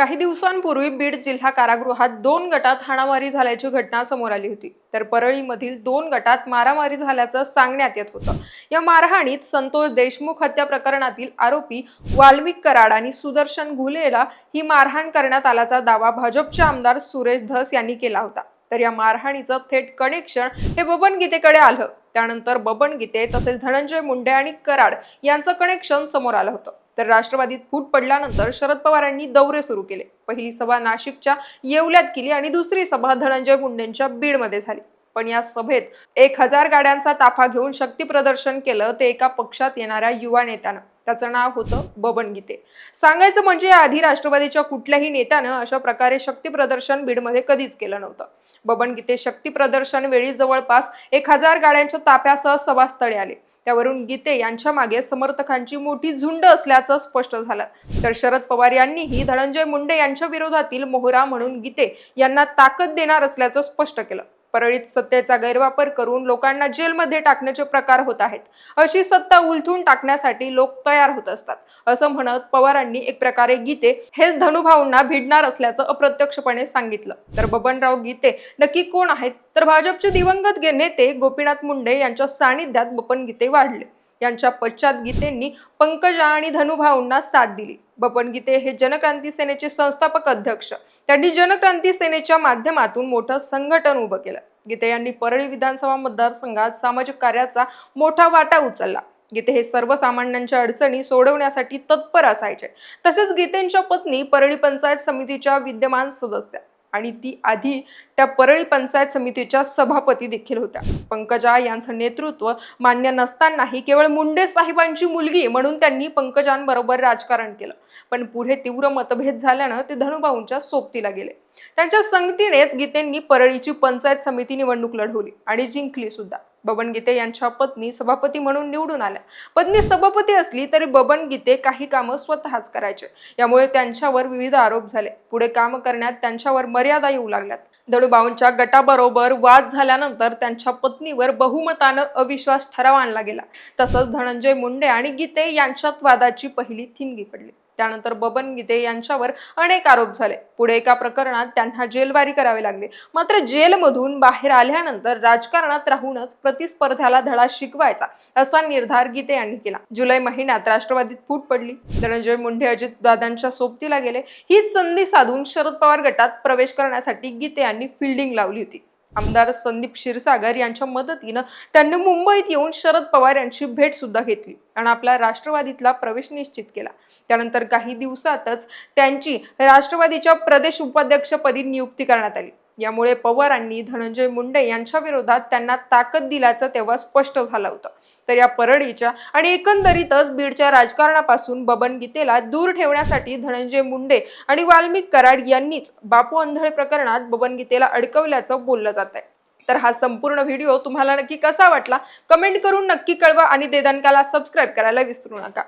काही दिवसांपूर्वी बीड जिल्हा कारागृहात दोन गटात हाणामारी झाल्याची घटना समोर आली होती. तर परळीमधील दोन गटात मारामारी झाल्याचं सांगण्यात येत होतं. या मारहाणीत संतोष देशमुख हत्या प्रकरणातील आरोपी वाल्मिक कराड आणि सुदर्शन घुलेला ही मारहाण करण्यात आल्याचा दावा भाजपचे आमदार सुरेश धस यांनी केला होता. तर या मारहाणीचं थेट कनेक्शन हे बबन गीतेकडे आलं. त्यानंतर बबन गीते तसेच धनंजय मुंडे आणि कराड यांचं कनेक्शन समोर आलं होतं. तर राष्ट्रवादीत फूट पडल्यानंतर शरद पवारांनी दौरे सुरू केले. पहिली सभा नाशिकच्या येवल्यात केली आणि दुसरी सभा धनंजय मुंडेंच्या बीडमध्ये झाली. पण या सभेत एक हजार गाड्यांचा ताफा घेऊन शक्ती प्रदर्शन केलं ते एका पक्षात येणाऱ्या युवा नेत्यानं. त्याचं नाव होतं बबन गीते सांगायचं म्हणजे आधी राष्ट्रवादीच्या कुठल्याही नेत्यानं अशा प्रकारे शक्ती प्रदर्शन बीडमध्ये कधीच केलं नव्हतं. बबन गीते शक्ती प्रदर्शन वेळी जवळपास एक हजार गाड्यांच्या ताफ्यासह सभास्थळी आले. त्यावरून गीते यांच्या मागे समर्थकांची मोठी झुंड असल्याचं स्पष्ट झालं. तर शरद पवार यांनीही धनंजय मुंडे यांच्या विरोधातील मोहरा म्हणून गीते यांना ताकद देणार असल्याचं स्पष्ट केलं. परळीत सत्तेचा गैरवापर करून लोकांना जेलमध्ये टाकण्याचे प्रकार होत आहेत. अशी सत्ता उलथून टाकण्यासाठी लोक तयार होत असतात. असं म्हणत पवारांनी एक प्रकारे गीते हेच धनुभाऊंना भिडणार असल्याचं अप्रत्यक्षपणे सांगितलं. तर बबनराव गीते नक्की कोण आहेत? तर भाजपचे दिवंगत नेते गोपीनाथ मुंडे यांच्या सानिध्यात बपन गीते वाढले. यांच्या पश्चात गीतेंनी पंकजा आणि धनुभाऊंना साथ दिली. बपन गीते हे जनक्रांती सेनेचे संस्थापक अध्यक्ष. त्यांनी जनक्रांती सेनेच्या माध्यमातून मोठं संघटन उभं केलं. गीते यांनी परळी विधानसभा मतदारसंघात सामाजिक कार्याचा मोठा वाटा उचलला. गीते हे सर्वसामान्यांच्या अडचणी सोडवण्यासाठी तत्पर असायचे. तसेच गीतेंच्या पत्नी परळी पंचायत समितीच्या विद्यमान सदस्या. आणि ती आधी त्या परळी पंचायत समितीच्या सभापती देखील होत्या. पंकजा यांचं नेतृत्व मान्य नसतानाही केवळ मुंडे साहेबांची मुलगी म्हणून त्यांनी पंकजांबरोबर राजकारण केलं. पण पुढे तीव्र मतभेद झाल्यानं ते धनुभाऊंच्या सोबतीला गेले. त्यांच्या संगतीनेच गीतेंनी परळीची पंचायत समिती निवडणूक लढवली आणि जिंकली सुद्धा. बबन गीते यांच्या पत्नी सभापती म्हणून निवडून आल्या. पत्नी सभापती असली तरी बबन गीते काही कामं स्वतःच करायचे. यामुळे त्यांच्यावर विविध आरोप झाले. पुढे काम करण्यात त्यांच्यावर मर्यादा येऊ लागल्यात. दडूबाऊंच्या गटाबरोबर वाद झाल्यानंतर त्यांच्या पत्नीवर बहुमतानं अविश्वास ठराव आणला गेला. तसंच धनंजय मुंडे आणि गीते यांच्यात वादाची पहिली थिणगी पडली. त्यानंतर बबन गीते यांच्यावर अनेक आरोप झाले. पुढे एका प्रकरणात त्यांना जेलवारी करावे लागले. मात्र जेलमधून बाहेर आल्यानंतर राजकारणात राहूनच प्रतिस्पर्ध्याला धडा शिकवायचा असा निर्धार गीते यांनी केला. जुलै महिन्यात राष्ट्रवादीत फूट पडली. धनंजय मुंडे अजित दादांच्या सोबतीला गेले. हीच संधी साधून शरद पवार गटात प्रवेश करण्यासाठी गीते यांनी फिल्डिंग लावली होती. आमदार संदीप क्षीरसागर यांच्या मदतीनं त्यांनी मुंबईत येऊन शरद पवार यांची भेट सुद्धा घेतली आणि आपला राष्ट्रवादीतला प्रवेश निश्चित केला. त्यानंतर काही दिवसातच त्यांची राष्ट्रवादीच्या प्रदेश उपाध्यक्षपदी नियुक्ती करण्यात आली. यामुळे पवारांनी धनंजय मुंडे यांच्या विरोधात त्यांना ताकद दिल्याचं तेव्हा स्पष्ट झालं होतं. तर या परळीच्या आणि एकंदरीतच बीडच्या राजकारणापासून बबन गीतेला दूर ठेवण्यासाठी धनंजय मुंडे आणि वाल्मिक कराड यांनीच बापू अंधळे प्रकरणात बबन गीतेला अडकवल्याचं बोललं जात आहे. तर हा संपूर्ण व्हिडिओ तुम्हाला नक्की कसा वाटला? कमेंट करून नक्की कळवा आणि देदानकाला सबस्क्राईब करायला विसरू नका.